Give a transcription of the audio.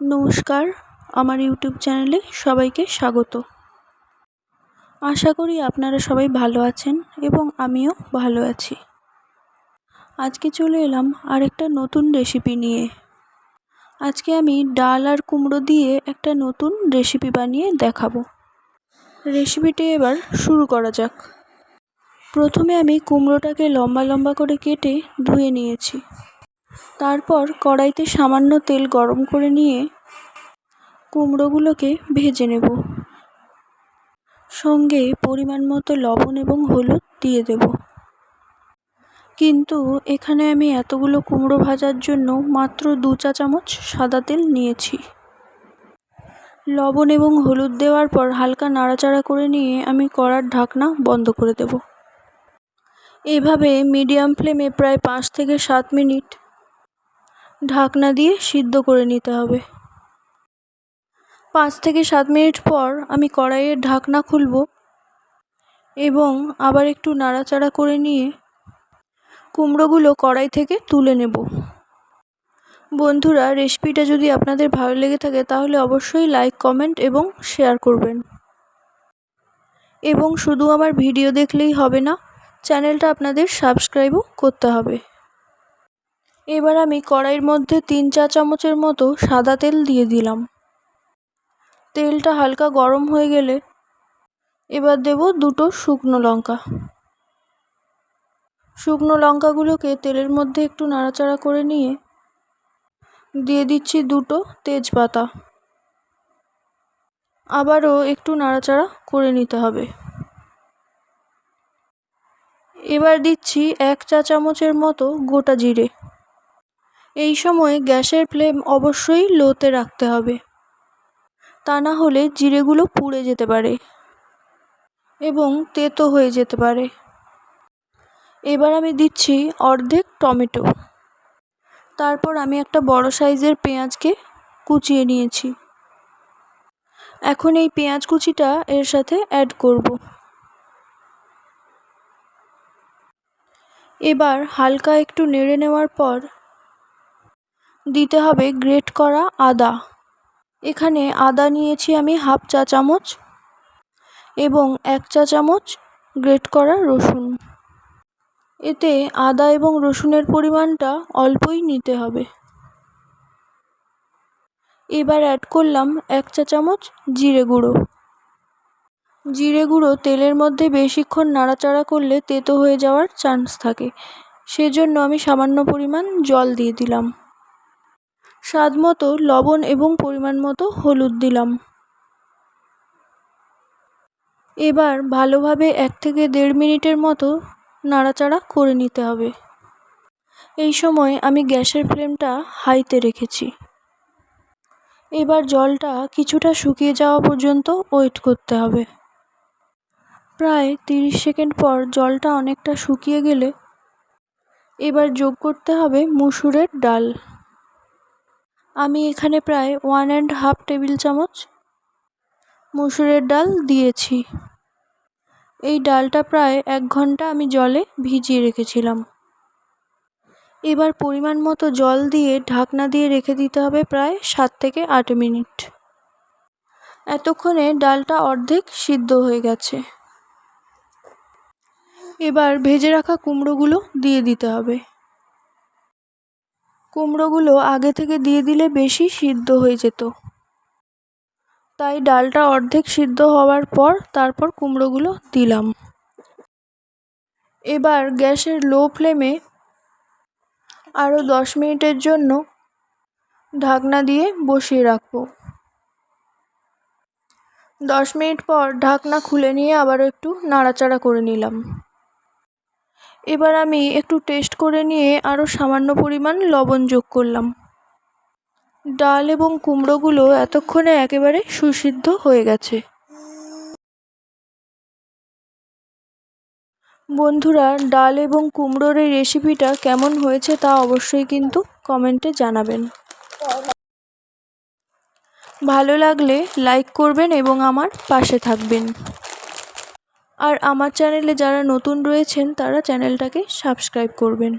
নমস্কার, আমার ইউটিউব চ্যানেলে সবাইকে স্বাগত। আশা করি আপনারা সবাই ভালো আছেন এবং আমিও ভালো আছি। আজকে চলে এলাম আরেকটা নতুন রেসিপি নিয়ে। আজকে আমি ডাল আর কুমড়ো দিয়ে একটা নতুন রেসিপি বানিয়ে দেখাবো। রেসিপিটি এবার শুরু করা যাক। প্রথমে আমি কুমড়োটাকে লম্বা লম্বা করে কেটে ধুয়ে নিয়েছি। তারপর কড়াইতে সামান্য তেল গরম করে নিয়ে কুমড়োগুলোকে ভেজে নেব। সঙ্গে পরিমাণ মতো লবণ এবং হলুদ দিয়ে দেব। কিন্তু এখানে আমি এতগুলো কুমড়ো ভাজার জন্য মাত্র দু চা চামচ সাদা তেল নিয়েছি। লবণ এবং হলুদ দেওয়ার পর হালকা নাড়াচাড়া করে নিয়ে আমি কড়ার ঢাকনা বন্ধ করে দেব। এভাবে মিডিয়াম ফ্লেমে প্রায় পাঁচ থেকে সাত মিনিট ঢাকনা দিয়ে সিদ্ধ করে নিতে হবে। পাঁচ থেকে সাত মিনিট পর আমি কড়াইয়ের ঢাকনা খুলব এবং আবার একটু নাড়াচাড়া করে নিয়ে কুমড়োগুলো কড়াই থেকে তুলে নেব। বন্ধুরা, রেসিপিটা যদি আপনাদের ভালো লেগে থাকে তাহলে অবশ্যই লাইক, কমেন্ট এবং শেয়ার করবেন। এবং শুধু আমার ভিডিও দেখলেই হবে না, চ্যানেলটা আপনাদের সাবস্ক্রাইবও করতে হবে। এবার আমি কড়াইয়ের মধ্যে তিন চা চামচের মতো সাদা তেল দিয়ে দিলাম। তেলটা হালকা গরম হয়ে গেলে এবার দেব দুটো শুকনো লঙ্কা। শুকনো লঙ্কাগুলোকে তেলের মধ্যে একটু নাড়াচাড়া করে নিয়ে দিয়ে দিচ্ছি দুটো তেজপাতা। আবারও একটু নাড়াচাড়া করে নিতে হবে। এবার দিচ্ছি এক চা চামচের মতো গোটা জিরে। এই সময় গ্যাসের ফ্লেম অবশ্যই লোতে রাখতে হবে। তা না হলে জিরেগুলো পুড়ে যেতে পারে এবং তেতো হয়ে যেতে পারে। এবার আমি দিচ্ছি অর্ধেক টমেটো। তারপর আমি একটা বড় সাইজের পেঁয়াজকে কুচিয়ে নিয়েছি। এখন এই পেঁয়াজ কুচিটা এর সাথে অ্যাড করব। এবার হালকা একটু নেড়ে নেওয়ার পর দিতে হবে গ্রেট করা আদা। এখানে আদা নিয়েছি আমি হাফ চা চামচ এবং এক চা চামচ গ্রেট করা রসুন। এতে আদা এবং রসুনের পরিমাণটা অল্পই নিতে হবে। এবার অ্যাড করলাম এক চা চামচ জিরে গুঁড়ো। জিরে গুঁড়ো তেলের মধ্যে বেশিক্ষণ নাড়াচাড়া করলে তেতো হয়ে যাওয়ার চান্স থাকে। সেজন্য আমি সামান্য পরিমাণ জল দিয়ে দিলাম। স্বাদ মতো লবণ এবং পরিমাণ মতো হলুদ দিলাম। এবার ভালোভাবে এক থেকে দেড় মিনিটের মতো নাড়াচাড়া করে নিতে হবে। এই সময় আমি গ্যাসের ফ্লেমটা হাইতে রেখেছি। এবার জলটা কিছুটা শুকিয়ে যাওয়া পর্যন্ত ওয়েট করতে হবে। প্রায় তিরিশ সেকেন্ড পর জলটা অনেকটা শুকিয়ে গেলে এবার যোগ করতে হবে মুসুরের ডাল। আমি এখানে প্রায় ওয়ান অ্যান্ড হাফ টেবিল চামচ মুসুরের ডাল দিয়েছি। এই ডালটা প্রায় এক ঘণ্টা আমি জলে ভিজিয়ে রেখেছিলাম। এবার পরিমাণ মতো জল দিয়ে ঢাকনা দিয়ে রেখে দিতে হবে প্রায় সাত থেকে আট মিনিট। এতক্ষণে ডালটা অর্ধেক সিদ্ধ হয়ে গেছে। এবার ভেজে রাখা কুমড়োগুলো দিয়ে দিতে হবে। কুমড়োগুলো আগে থেকে দিয়ে দিলে বেশি সিদ্ধ হয়ে যেত। তাই ডালটা অর্ধেক সিদ্ধ হওয়ার পর তারপর কুমড়োগুলো দিলাম। এবার গ্যাসের লো ফ্লেমে আরও দশ মিনিটের জন্য ঢাকনা দিয়ে বসিয়ে রাখব। দশ মিনিট পর ঢাকনা খুলে নিয়ে আবার একটু নাড়াচাড়া করে নিলাম। এবার আমি একটু টেস্ট করে নিয়ে আরও সামান্য পরিমাণ লবণ যোগ করলাম। ডাল এবং কুমড়োগুলো এতক্ষণে একেবারে সুসিদ্ধ হয়ে গেছে। বন্ধুরা, ডাল এবং কুমড়োর এই রেসিপিটা কেমন হয়েছে তা অবশ্যই কিন্তু কমেন্টে জানাবেন। ভালো লাগলে লাইক করবেন এবং আমার পাশে থাকবেন। আর আমার চ্যানেলে যারা নতুন রয়েছেন তারা চ্যানেলটাকে সাবস্ক্রাইব করবেন।